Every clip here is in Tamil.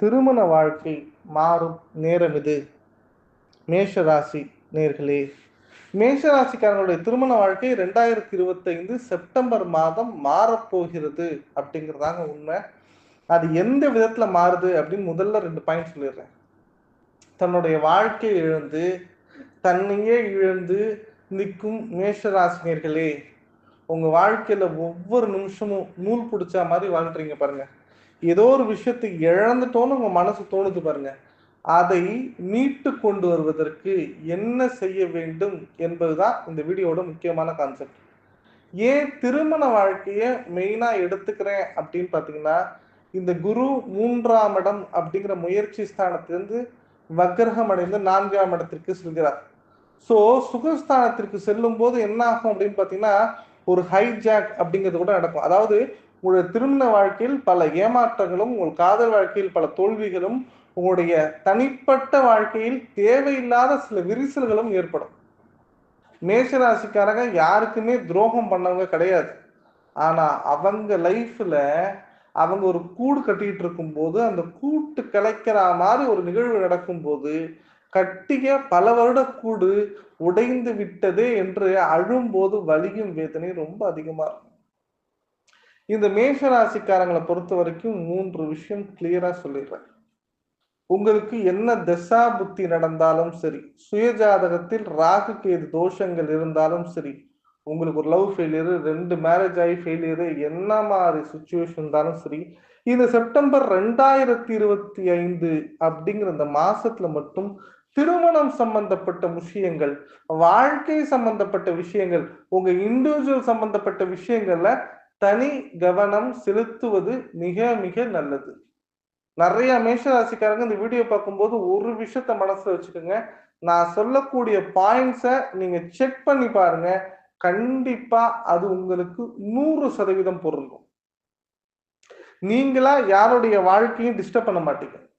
திருமண வாழ்க்கை மாறும் நேரம் இது. மேஷராசி நேர்களே மேஷராசிக்காரங்களுடைய திருமண வாழ்க்கை ரெண்டாயிரத்தி இருபத்தைந்து செப்டம்பர் மாதம் மாறப்போகிறது அப்படிங்கிறதாங்க உண்மை. அது எந்த விதத்துல மாறுது அப்படின்னு முதல்ல ரெண்டு பாயிண்ட் சொல்லிடுறேன். தன்னுடைய வாழ்க்கையை இழந்து தன்னையே இழந்து நிற்கும் மேஷராசினியர்களே உங்க வாழ்க்கையில ஒவ்வொரு நிமிஷமும் நூல் பிடிச்ச மாதிரி வாழ்றீங்க பாருங்க. ஏதோ ஒரு விஷயத்தை இழந்துட்டோன்னு உங்க மனசு தோணுது பாருங்க. அதை மீட்டு கொண்டு வருவதற்கு என்ன செய்ய வேண்டும் என்பதுதான் இந்த வீடியோட முக்கியமான கான்செப்ட் ஏன் திருமண வாழ்க்கையை மெயினா எடுத்துக்கிறேன் அப்படின்னு பாத்தீங்கன்னா இந்த குரு மூன்றாம் இடம் அப்படிங்கிற முயற்சி ஸ்தானத்திலிருந்து வக்கிரகம் அடைந்து நான்காம் இடத்திற்கு செல்கிறார். ஸோ சுகஸ்தானத்திற்கு செல்லும் போது என்ன ஆகும் அப்படின்னு பார்த்தீங்கன்னா ஒரு ஹைஜாக் அப்படிங்கிறது கூட நடக்கும். அதாவது உங்களுடைய திருமண வாழ்க்கையில் பல ஏமாற்றங்களும் உங்கள் காதல் வாழ்க்கையில் பல தோல்விகளும் உங்களுடைய தனிப்பட்ட வாழ்க்கையில் தேவையில்லாத சில விரிசல்களும் ஏற்படும். மேஷராசிக்காரங்க யாருக்குமே துரோகம் பண்ணவங்க கிடையாது. ஆனா அவங்க லைஃப்ல அவங்க ஒரு கூடு கட்டிட்டு இருக்கும் போது அந்த கூட்டு கலைக்கிற மாதிரி ஒரு நிகழ்வு நடக்கும் போது கட்டிய பல வருட கூடு உடைந்து விட்டதே என்று அழும்போது வலியும் வேதனை ரொம்ப அதிகமா இருக்கும். இந்த மேஷ ராசிக்காரங்களை பொறுத்த வரைக்கும் மூன்று விஷயம் கிளியரா சொல்லிடுறேன். உங்களுக்கு என்ன தசா புத்தி நடந்தாலும் சரி சுயஜாதகத்தில் ராகு கேது தோஷங்கள் இருந்தாலும் சரி உங்களுக்கு ஒரு லவ் ஃபெயிலியரு ரெண்டு மேரேஜ் ஆகி ஃபெயிலியரு என்ன மாதிரி சுச்சுவேஷன் இருந்தாலும் சரி இந்த செப்டம்பர் ரெண்டாயிரத்தி இருபத்தி ஐந்து அப்படிங்கிற இந்த மாசத்துல மட்டும் திருமணம் சம்பந்தப்பட்ட விஷயங்கள் வாழ்க்கை சம்பந்தப்பட்ட விஷயங்கள் உங்க இண்டிவிஜுவல் சம்பந்தப்பட்ட விஷயங்கள்ல தனி கவனம் செலுத்துவது மிக மிக நல்லது. நிறைய மேஷராசிக்காரங்க இந்த வீடியோ பார்க்கும்போது ஒரு விஷயத்த மனசுல வச்சுக்கோங்க. நான் சொல்லக்கூடிய பாயிண்ட்ஸை நீங்க செக் பண்ணி பாருங்க. கண்டிப்பா அது உங்களுக்கு நூறு சதவீதம் பொருந்தும். நீங்களா யாருடைய வாழ்க்கையும் டிஸ்டர்ப் பண்ண மாட்டீங்க.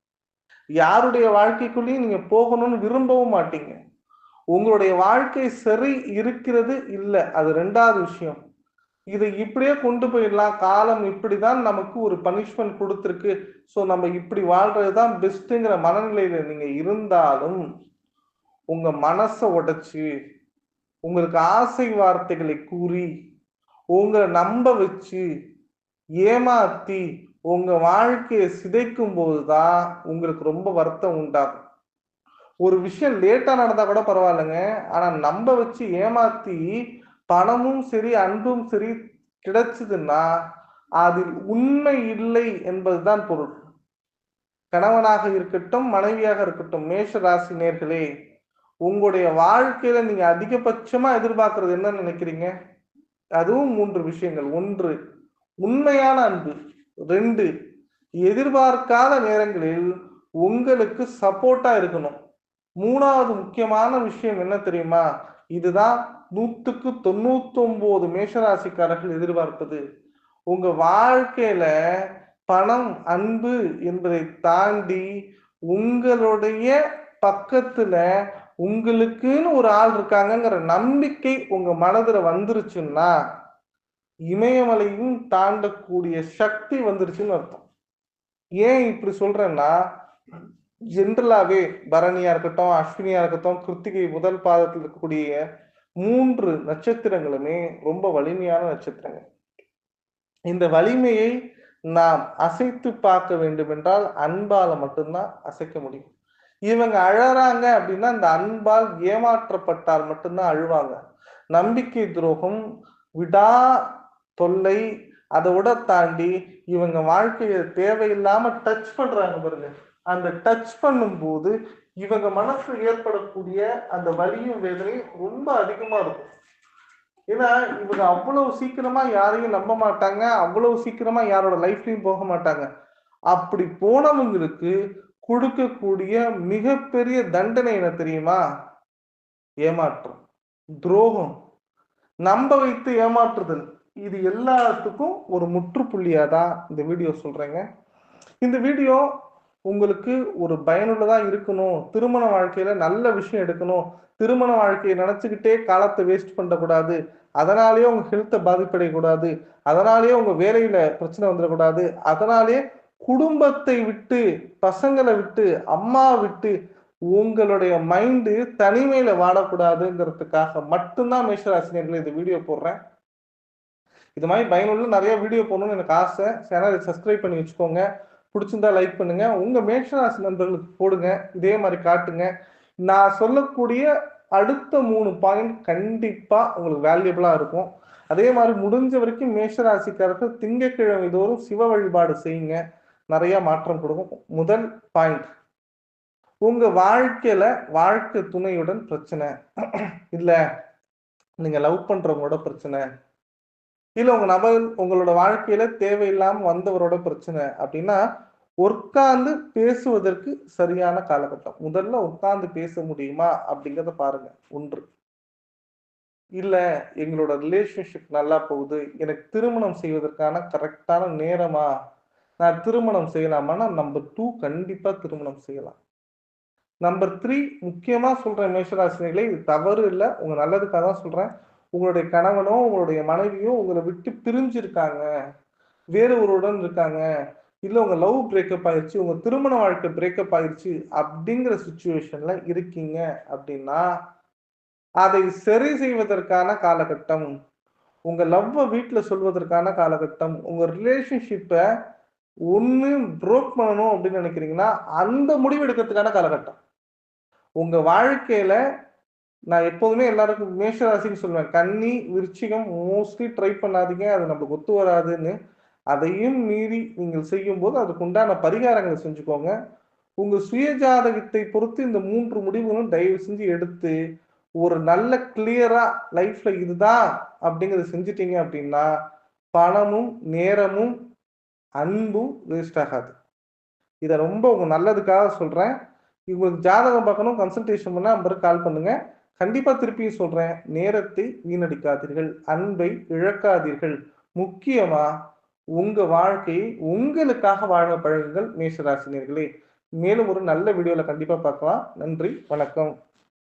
யாருடைய வாழ்க்கைக்குள்ளேயும் நீங்க போகணும்னு விரும்பவும் மாட்டீங்க. உங்களுடைய வாழ்க்கை சரி இருக்கிறது இல்லை. அது ரெண்டாவது விஷயம். இதை இப்படியே கொண்டு போயிடலாம். காலம் இப்படிதான் நமக்கு ஒரு பனிஷ்மெண்ட் கொடுத்துருக்கு. ஸோ நம்ம இப்படி வாழ்றதுதான் பெஸ்ட்டுங்கிற மனநிலையில நீங்க இருந்தாலும் உங்க மனசை உடைச்சு உங்களுக்கு ஆசை வார்த்தைகளை கூறி உங்களை நம்ப வச்சு ஏமாத்தி உங்க வாழ்க்கையை சிதைக்கும் போதுதான் உங்களுக்கு ரொம்ப வருத்தம் உண்டாகும். ஒரு விஷயம் லேட்டா நடந்தா கூட பரவாயில்லைங்க. ஆனா நம்ப வச்சு ஏமாத்தி பணமும் சரி அன்பும் சரி கிடைச்சதுன்னா அதில் உண்மை இல்லை என்பதுதான் பொருள். கணவனாக இருக்கட்டும் மனைவியாக இருக்கட்டும் மேஷ ராசி நேர்களே உங்களுடைய வாழ்க்கையில நீங்க அதிகபட்சமா எதிர்பார்க்கறது என்ன நினைக்கிறீங்க? அதுவும் மூன்று விஷயங்கள். ஒன்று உண்மையான அன்பு. ரெண்டு எதிர்பார்க்காத நேரங்களில் உங்களுக்கு சப்போர்ட்டா இருக்கணும். மூணாவது முக்கியமான விஷயம் என்ன தெரியுமா? இதுதான் நூத்துக்கு தொண்ணூத்தி ஒன்பது மேஷராசிக்காரர்கள் எதிர்பார்ப்பது. உங்க வாழ்க்கையில பணம் அன்பு என்பதை தாண்டி உங்களுடைய பக்கத்துல உங்களுக்குன்னு ஒரு ஆள் இருக்காங்கங்கிற நம்பிக்கை உங்க மனதுல வந்துருச்சுன்னா இமயமலையும் தாண்டக்கூடிய சக்தி வந்துருச்சுன்னு அர்த்தம். ஏன் இப்படி சொல்றேன்னா ஜென்ரலாவே பரணியா இருக்கட்டும் அஸ்வினியா இருக்கட்டும் கிருத்திகை முதல் பாதத்தில் இருக்கக்கூடிய மூன்று நட்சத்திரங்களுமே ரொம்ப வலிமையான நட்சத்திரங்கள். இந்த வலிமையை நாம் அசைத்து பார்க்க வேண்டும் என்றால் அன்பால மட்டும்தான் அசைக்க முடியும். இவங்க அழறாங்க அப்படின்னா இந்த அன்பால் ஏமாற்றப்பட்டால் மட்டும்தான் அழுவாங்க. நம்பிக்கை துரோகம் விடா தொல்லை அதை விட தாண்டி இவங்க வாழ்க்கையை தேவையில்லாம டச் பண்றாங்க பாருங்க. அந்த டச் பண்ணும்போது இவங்க மனசு ஏற்படக்கூடிய அந்த வலியும் வேதனையும் ரொம்ப அதிகமா இருக்கும். ஏன்னா இவங்க அவ்வளவு சீக்கிரமா யாரையும் நம்ப மாட்டாங்க அவ்வளவு சீக்கிரமா யாரோட லைஃப்லயும் போக மாட்டாங்க. அப்படி போனவங்களுக்கு கொடுக்கக்கூடிய மிகப்பெரிய தண்டனை என்ன தெரியுமா? ஏமாற்றம் துரோகம். நம்ப வைத்து ஏமாற்றுதல். இது எல்லாத்துக்கும் ஒரு முற்றுப்புள்ளியா தான் இந்த வீடியோ சொல்றேங்க. இந்த வீடியோ உங்களுக்கு ஒரு பயனுள்ளதா இருக்கணும். திருமண வாழ்க்கையில நல்ல விஷயம் எடுக்கணும். திருமண வாழ்க்கையை நினைச்சுக்கிட்டே காலத்தை வேஸ்ட் பண்ணக்கூடாது. அதனாலேயே உங்க ஹெல்த்தை பாதிப்படையக்கூடாது. அதனாலேயே உங்க வேலையில பிரச்சனை வந்துடக்கூடாது. அதனாலேயே குடும்பத்தை விட்டு பசங்களை விட்டு அம்மா விட்டு உங்களுடைய மைண்டு தனிமையில வாடக்கூடாதுங்கிறதுக்காக மட்டும்தான் மேஷராசினியர்கள் இந்த வீடியோ போடுறேன். இது மாதிரி பயனுள்ள நிறைய வீடியோ போடணும்னு எனக்கு ஆசை. சேனலை சப்ஸ்கிரைப் பண்ணி வச்சுக்கோங்க. பிடிச்சிருந்தா லைக் பண்ணுங்க. உங்க மேஷராசி நண்பர்களுக்கு போடுங்க. இதே மாதிரி காட்டுங்க. நான் சொல்லக்கூடிய அடுத்த மூணு பாயிண்ட் கண்டிப்பா உங்களுக்கு வேல்யூபிளா இருக்கும். அதே மாதிரி முடிஞ்ச வரைக்கும் மேஷராசிக்காரர்கள் திங்கக்கிழமை தோறும் சிவ வழிபாடு செய்யுங்க. நிறைய மாற்றம் கொடுக்கும். முதல் பாயிண்ட் உங்க வாழ்க்கையில வாழ்க்கை துணையுடன் பிரச்சனை. இல்ல நீங்க லவ் பண்றவங்களோட பிரச்சனை. இல்லை உங்க நபர் உங்களோட வாழ்க்கையில தேவையில்லாம வந்தவரோட பிரச்சனை அப்படின்னா உட்கார்ந்து பேசுவதற்கு சரியான காலகட்டம். முதல்ல உட்கார்ந்து பேச முடியுமா அப்படிங்கிறத பாருங்க ஒன்று. இல்லை எங்களோட ரிலேஷன்ஷிப் நல்லா போகுது எனக்கு திருமணம் செய்வதற்கான கரெக்டான நேரமா? நான் திருமணம் செய்யலாமான்னா நம்பர் டூ கண்டிப்பா திருமணம் செய்யலாம். நம்பர் த்ரீ முக்கியமா சொல்றேன் மேஷராசினிகளை இது தவறு இல்லை உங்க நல்லதுக்காக தான் சொல்றேன். உங்களுடைய கணவனோ உங்களுடைய மனைவியோ உங்களை விட்டு பிரிஞ்சிருக்காங்க. வேறு ஒருவருடன் இருக்காங்க. இல்லை உங்கள் லவ் பிரேக்கப் ஆயிடுச்சு உங்கள் திருமண வாழ்க்கை பிரேக்கப் ஆயிடுச்சு அப்படிங்கிற சுச்சுவேஷன்ல இருக்கீங்க அப்படின்னா அதை சரி செய்வதற்கான காலகட்டம் உங்கள் லவ்வை வீட்டில் சொல்வதற்கான காலகட்டம் உங்கள் ரிலேஷன்ஷிப்பை ஒன்று ப்ரோக் பண்ணணும் அப்படின்னு நினைக்கிறீங்கன்னா அந்த முடிவு எடுக்கிறதுக்கான காலகட்டம். உங்கள் வாழ்க்கையில் நான் எப்போதுமே எல்லாருக்கும் மேஷராசின்னு சொல்லுவேன். கன்னி விருச்சிகம் மோஸ்ட்லி ட்ரை பண்ணாதீங்க. அது நம்மளுக்கு ஒத்து வராதுன்னு. அதையும் மீறி நீங்கள் செய்யும் போது அதுக்கு உண்டான பரிகாரங்களை செஞ்சுக்கோங்க. உங்க சுயஜாதகத்தை பொறுத்து இந்த மூன்று முடிவுகளும் தயவு செஞ்சு எடுத்து ஒரு நல்ல கிளியரா லைஃப்ல இதுதான் அப்படிங்கறத செஞ்சிட்டீங்க அப்படின்னா பணமும் நேரமும் அன்பும் வேஸ்ட் ஆகாது. இதை ரொம்ப உங்க நல்லதுக்காக சொல்றேன். உங்களுக்கு ஜாதகம் பார்க்கணும் கன்சல்டேஷன் பண்ண நம்பருக்கு கால் பண்ணுங்க. கண்டிப்பா திருப்பியும் சொல்றேன். நேரத்தை வீணடிக்காதீர்கள். அன்பை இழக்காதீர்கள். முக்கியமா உங்க வாழ்க்கையை உங்களுக்காக வாழ பழகுங்கள் மேஷராசினியர்களே. மேலும் ஒரு நல்ல வீடியோல கண்டிப்பா பார்க்கலாம். நன்றி வணக்கம்.